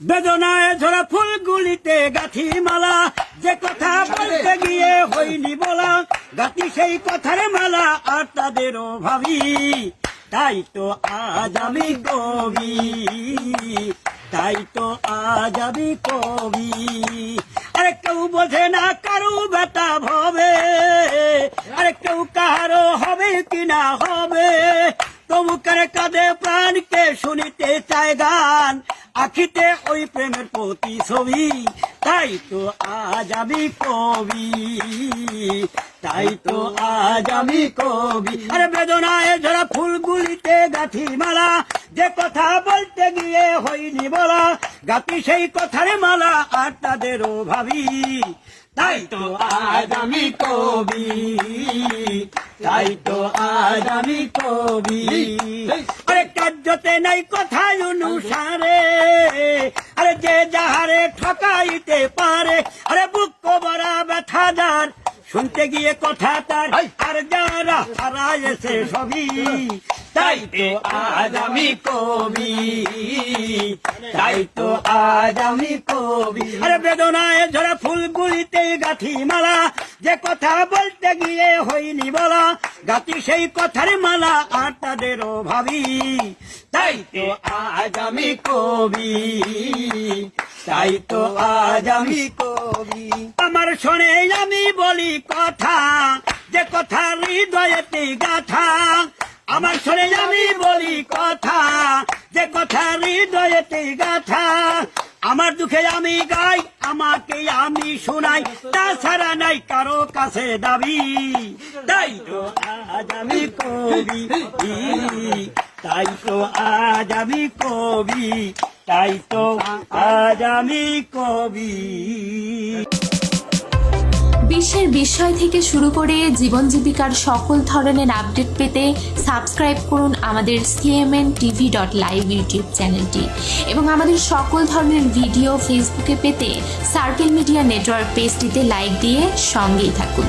বেদনায় ঝরা ফুলগুলিতে গাঁথি মালা যে কথা বলতে গিয়ে হইনি বলা, গাঁথি সেই কথার মালা আর তাদেরও ভাবি। তাই তো আজ আমি কবি, তাই তো আজ আমি কবি। আরে কেউ বোঝে না কারু বেটা ভবে, আরে কেউ কারও হবে কিনা হবে, তবু কারে কাঁদে প্রাণকে শুনিতে চায় গান আখিতে ওই প্রেমের প্রতি ছবি তাই তো আজ আমি কবি। তাই তো আজ আমি কবি। আরে বেদনায় ঝরা ফুলগুলিতে গাঁথি মালা যে কথা বলতে গিয়ে হইনি বলা, গাঁথি সেই কথার মালা আর তাদেরও ভাবি। তাই তো আজ আমি কবি। তাই তো আজ আমি কবি। আরে নাই কথা অনুসারে। আরে যে যাহারে ঠকাইতে পারে আরে বুক কবরা ব্যথা যার। শুনতে গিয়ে কথা তার আর যারা হারায় সে সবই। তাই তো আজ আমি কবি। তাই তো আজ আমি কবি। আরে বেদনায় ঝরা ফুলগুলিতে গাঁথি মালা যে কথা বলতে গিয়ে হইনি বলা, গাঁথি সেই কথার মালা আর তাদেরও ভাবি তাই তো আজ কবি। তাই তো আজ আমি কবি। আমার শোনে আমি বলি কথা, যে কথা হৃদয়েতে গাথা আমার শোনে আমি বলি কথা, যে কথা হৃদয়েতে গাথা। আমার দুঃখে আমি গাই, আমাকে আমি শোনাই, তাছাড়া নাই কারও কাছে দাবি। তাই তো আজ আমি কবি, তাই তো আজ আমি কবি, তাই তো আজ আমি কবি। বিশ্বের বিষয় থেকে শুরু করে জীবন জীবিকার সকল ধরনের আপডেট পেতে সাবস্ক্রাইব করুন আমাদের CMN TV dot live YouTube চ্যানেলটি এবং আমাদের সকল ধরনের ভিডিও ফেসবুকে পেতে সার্কেল মিডিয়া নেটওয়ার্ক পেজটিতে লাইক দিয়ে সঙ্গেই থাকুন।